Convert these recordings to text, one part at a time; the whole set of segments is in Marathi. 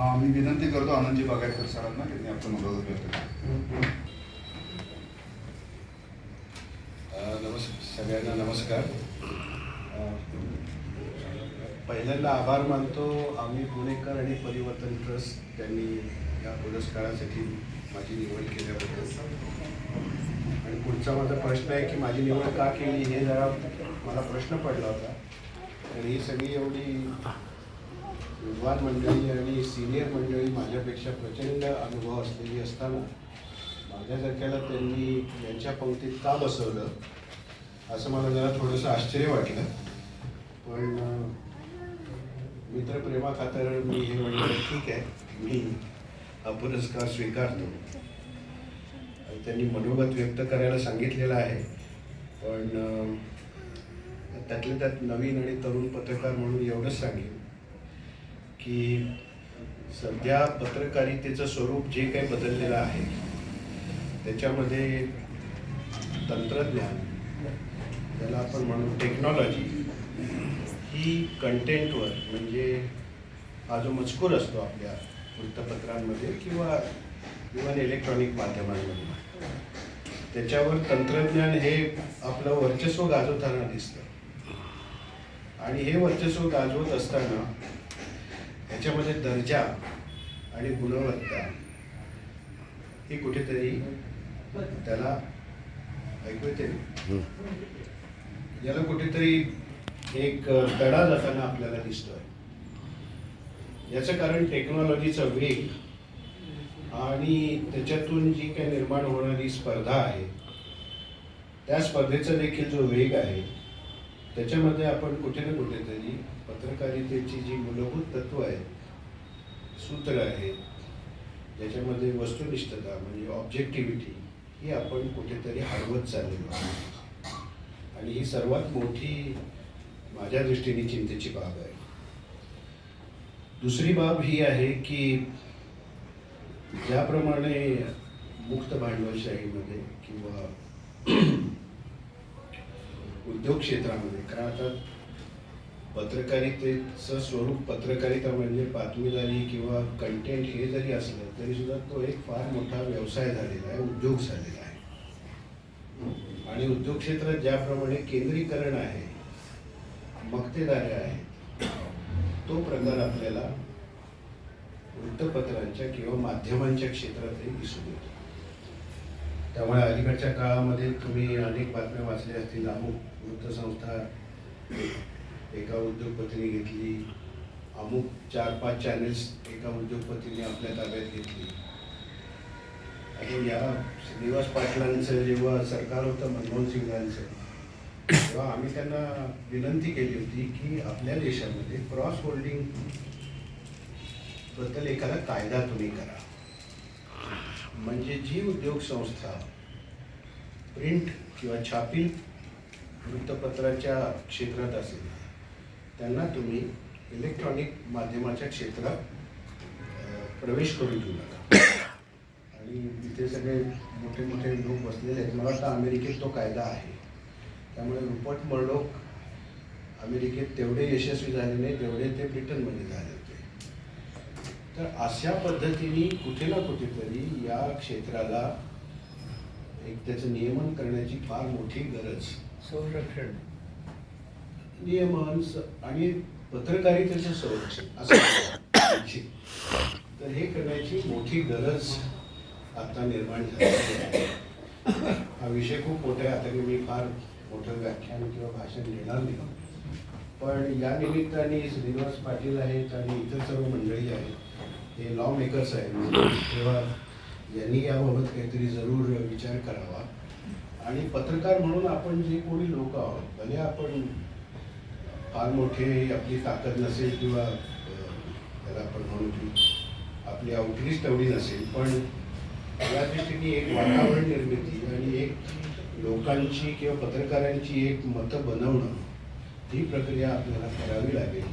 मी विनंती करतो आनंदजी बागायतकर सरांना की त्यांनी आपलं मनोगत व्यक्त करावं. नमस् सगळ्यांना नमस्कार. पहिल्यांदा आभार मानतो आम्ही पुणेकर आणि परिवर्तन ट्रस्ट त्यांनी या पुरस्कारासाठी माझी निवड केल्याबद्दल. आणि पुढचा माझा प्रश्न आहे की माझी निवड का केली हे जरा मला प्रश्न पडला होता. आणि ही सगळी एवढी विद्वान मंडळी आणि सिनियर मंडळी माझ्यापेक्षा प्रचंड अनुभव असलेली असताना माझ्यासारख्याला त्यांनी यांच्या पंक्तीत का बसवलं असं मला जरा थोडंसं आश्चर्य वाटलं. पण अं, मित्रप्रेमा खातर मी हे म्हणलं ठीक आहे मी हा पुरस्कार स्वीकारतो. आणि त्यांनी मनोगत व्यक्त करायला सांगितलेलं आहे. पण त्यातल्या त्यात नवीन आणि तरुण पत्रकार म्हणून एवढंच सांगेन. की सध्या पत्रकारितेचं स्वरूप जे काही बदललेलं आहे त्याच्यामध्ये तंत्रज्ञान ज्याला आपण म्हणू टेक्नॉलॉजी ही कंटेंटवर म्हणजे हा जो मजकूर असतो आपल्या वृत्तपत्रांमध्ये किंवा इव्हन इलेक्ट्रॉनिक माध्यमांमध्ये. त्याच्यावर तंत्रज्ञान हे आपलं वर्चस्व गाजवताना दिसतं. आणि हे वर्चस्व गाजवत असताना याच्यामध्ये दर्जा आणि गुणवत्ता ही कुठेतरी त्याला ऐकू येते याला कुठेतरी एक तडा जाताना आपल्याला दिसतोय. याचं कारण टेक्नॉलॉजीचा वेग आणि त्याच्यातून जी काही निर्माण होणारी स्पर्धा आहे त्या स्पर्धेचा देखील जो वेग आहे त्याच्यामध्ये आपण कुठे ना कुठेतरी पत्रकारितेची जी मूलभूत तत्व आहेत सूत्र आहेत ज्याच्यामध्ये वस्तुनिष्ठता म्हणजे ऑब्जेक्टिव्हिटी ही आपण कुठेतरी हरवत चाललेलो आहोत. आणि ही सर्वात मोठी माझ्या दृष्टीने चिंतेची बाब आहे. दुसरी बाब ही आहे की ज्याप्रमाणे मुक्त भांडवलशाहीमध्ये किंवा उद्योग क्षेत्रामध्ये. कारण आता पत्रकारितेचं स्वरूप पत्रकारिता म्हणजे बातमीदारी किंवा कंटेंट हे जरी असलं तरी सुद्धा तो एक फार मोठा व्यवसाय झालेला आहे उद्योग झालेला आहे. आणि उद्योग क्षेत्रात ज्याप्रमाणे केंद्रीकरण आहे मक्तेदारी आहे तो प्रकार आपल्याला वृत्तपत्रांच्या किंवा माध्यमांच्या क्षेत्रातही दिसून येतो. त्यामुळे अलीकडच्या काळामध्ये तुम्ही अनेक बातम्या वाचल्या असतील. अमुक वृत्तसंस्था एका उद्योगपतीने घेतली. अमुक चार पाच चॅनेल्स एका उद्योगपतीने आपल्या ताब्यात घेतली. आणि या श्रीनिवास पाटलांचं जेव्हा सरकार होतं मनमोहन सिंगांचं तेव्हा आम्ही त्यांना विनंती केली होती की आपल्या देशामध्ये क्रॉस होल्डिंगबद्दल एखादा कायदा तुम्ही करा. म्हणजे जी उद्योग संस्था प्रिंट किंवा छापील वृत्तपत्राच्या क्षेत्रात असेल त्यांना तुम्ही इलेक्ट्रॉनिक माध्यमाच्या क्षेत्रात प्रवेश करू देऊ नका. आणि तिथे सगळे मोठे मोठे लोक बसलेले आहेत. मला वाटतं अमेरिकेत तो कायदा आहे. त्यामुळे रुपट मर्डोक अमेरिकेत तेवढे यशस्वी झाले नाही तेवढे ते ब्रिटनमध्ये झाले होते. तर अशा पद्धतीने कुठे ना कुठेतरी या क्षेत्राला एक त्याचं नियमन करण्याची फार मोठी गरज. संरक्षण. नियमन आणि पत्रकारितेचं संरक्षण असं. तर हे करण्याची मोठी गरज आता निर्माण झालेली आहे. हा विषय खूप मोठा आहे. आता की मी फार मोठं व्याख्यान किंवा भाषण देणार नाही. पण या निमित्ताने श्रीनिवास पाटील आहेत आणि इतर सर्व मंडळी आहेत. हे लॉ मेकर्स आहेत. तेव्हा यांनी याबाबत काहीतरी जरूर विचार करावा. आणि पत्रकार म्हणून आपण जे कोणी लोक आहोत भले आपण फार मोठे आपली ताकद नसेल किंवा त्याला आपण म्हणू की आपली आउटरीच तेवढी नसेल पण या दृष्टीने एक वातावरण निर्मिती आणि एक लोकांची किंवा पत्रकारांची एक मतं बनवणं ही प्रक्रिया आपल्याला करावी लागेल.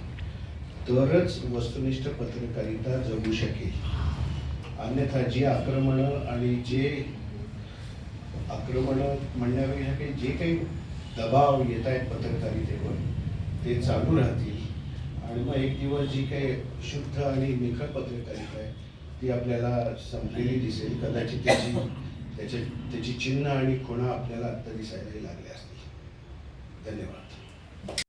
तरच वस्तुनिष्ठ पत्रकारिता जगू शकेल. अन्यथा जी आक्रमणं आणि जे आक्रमणं म्हणण्यापेक्षा काही जे काही दबाव येत आहेत पत्रकारितेवर ते चालू राहतील. आणि मग एक दिवस जी काही शुद्ध आणि निखळ पत्रकारिता आहे ती आपल्याला संपलेली दिसेल. कदाचित त्याची त्याच्या त्याची चिन्ह आणि खुणा आपल्याला आत्ता दिसायलाही लागल्या असतील. धन्यवाद.